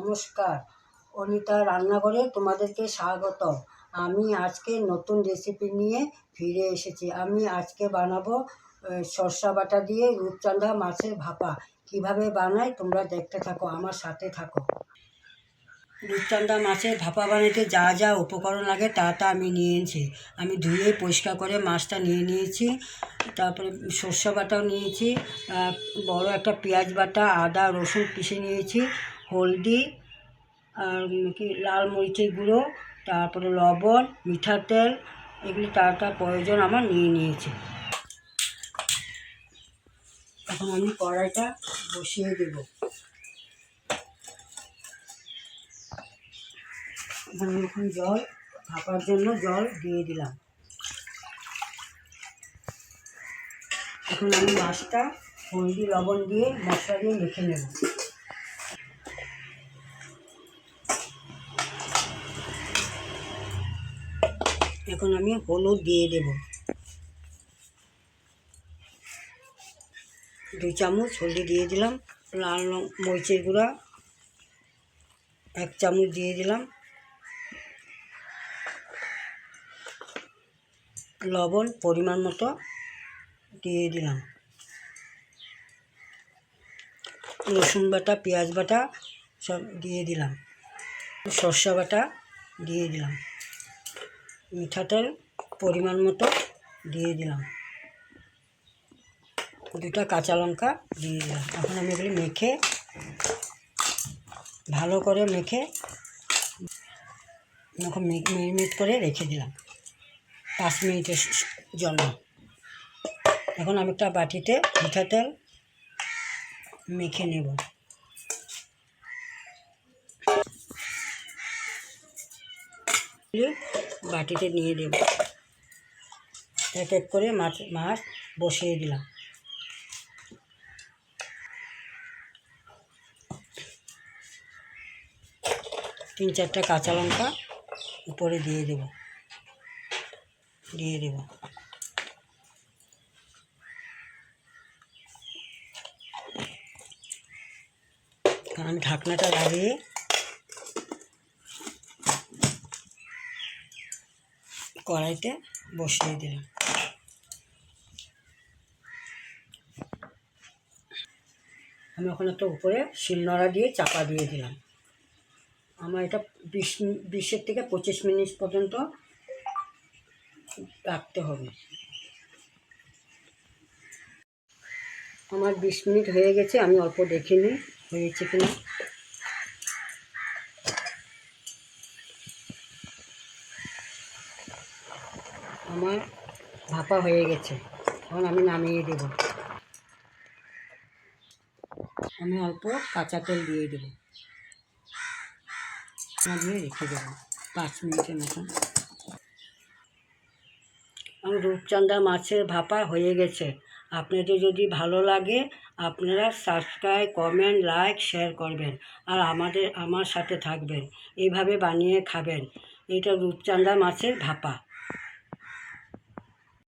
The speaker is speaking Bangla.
নমস্কার। অনিতা রান্নাঘরে তোমাদেরকে স্বাগত আমি আজকে নতুন রেসিপি নিয়ে ফিরে এসেছি। আমি আজকে বানাবো সর্ষা বাটা দিয়ে রূপচাঁদা মাছের ভাপা। কীভাবে বানাই তোমরা দেখতে থাকো, আমার সাথে থাকো। রূপচাঁদা মাছের ভাপা বানাতে যা যা উপকরণ লাগে তা তা আমি নিয়েছি আমি ধুয়ে পরিষ্কার করে মাছটা নিয়ে নিয়েছি, তারপরে সর্ষে বাটাও নিয়েছি বড় একটা পেঁয়াজ বাটা, আদা, রসুন পিষে নিয়েছি হলদি, আর কি লাল মরিচের গুঁড়ো, তারপরে লবণ মিঠা তেল, এগুলি তার তার প্রয়োজন আমার নিয়ে নিয়েছে। এখন আমি কড়াইটা বসিয়ে দেবো। এখানে জল, ভাপার জন্য জল দিয়ে দিলাম। এখন আমি মাছটা হলদি, লবণ দিয়ে মশলা দিয়ে মেখে নেব। এখন আমি হলুদ দিয়ে দেব। দুই চামচ হলদি দিয়ে দিলাম, লাল মরিচের গুঁড়া, এক চামচ দিয়ে দিলাম। লবণ পরিমাণ মতো দিয়ে দিলাম। রসুন বাটা, পেঁয়াজ বাটা সব দিয়ে দিলাম। সর্ষে বাটা দিয়ে দিলাম। মিঠাতেল পরিমাণ মতো দিয়ে দিলাম। দুটা কাঁচা লঙ্কা দিয়ে দিলাম। এখন আমি এগুলি মেখে ভালো করে মেখে এখন মেরিনেট করে রেখে দিলাম পাঁচ মিনিটের জন্য। এখন আমি একটা বাটিতে মিঠা তেল মেখে নেব। বাটিতে নিয়ে দেব এক এক করে মাছ মাছ বসিয়ে দিলাম। তিন চারটা কাঁচা লঙ্কা উপরে দিয়ে দেব। দিয়ে দেব। আমি ঢাকনাটা লাগিয়ে কড়াইতে বসিয়ে দিলাম। আমি ওখানে একটা উপরে শিলনোড়া দিয়ে চাপা দিয়ে দিলাম। আমার এটা বিশ বিশের থেকে পঁচিশ মিনিট পর্যন্ত রাখতে হবে। আমার বিশ মিনিট হয়ে গেছে, আমি অল্প দেখিনি, হয়েছে কিনা। আমার ভাপা হয়ে গেছে। এখন আমি নামিয়ে দেব। আমি অল্প কাঁচা তেল দিয়ে দেবো। দিয়ে রেখে দেবো পাঁচ মিনিটের মতন। আমার রূপচন্দা মাছের ভাপা হয়ে গেছে। আপনাদের যদি ভালো লাগে, আপনারা সাবস্ক্রাইব কমেন্ট লাইক শেয়ার করবেন আর আমাদের, আমার সাথে থাকবেন। এইভাবে বানিয়ে খাবেন। এটা রূপচাঁদা মাছের ভাপা।